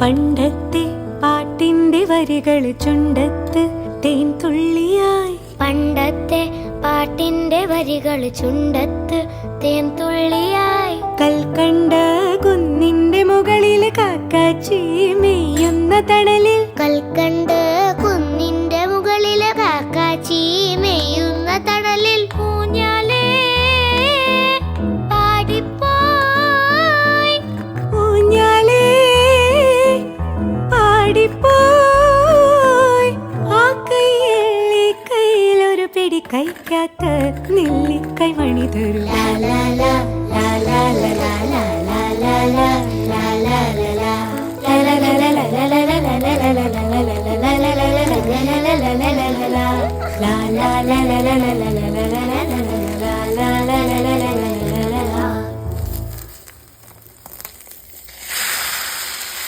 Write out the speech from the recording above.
പണ്ടത്തെ പാട്ടിന്റെ വരികൾ ചുണ്ടത്ത് തേൻ തുള്ളിയായി. പണ്ടത്തെ പാട്ടിന്റെ വരികൾ ചുണ്ടത്ത് തേൻ തുള്ളിയായി. കൽക്കണ്ട കുന്നിന്റെ മുകളിൽ കാക്കാച്ചി മെയ്യുന്ന തണലിൽ കൽക്കണ്ട കൈക്കാത്ത നെല്ലി കൈമണി തരു ലാ ലാ ലാ ലാ ലാ ലാ ലാ ലാ ലാ ലാ ലാ ലാ ലാ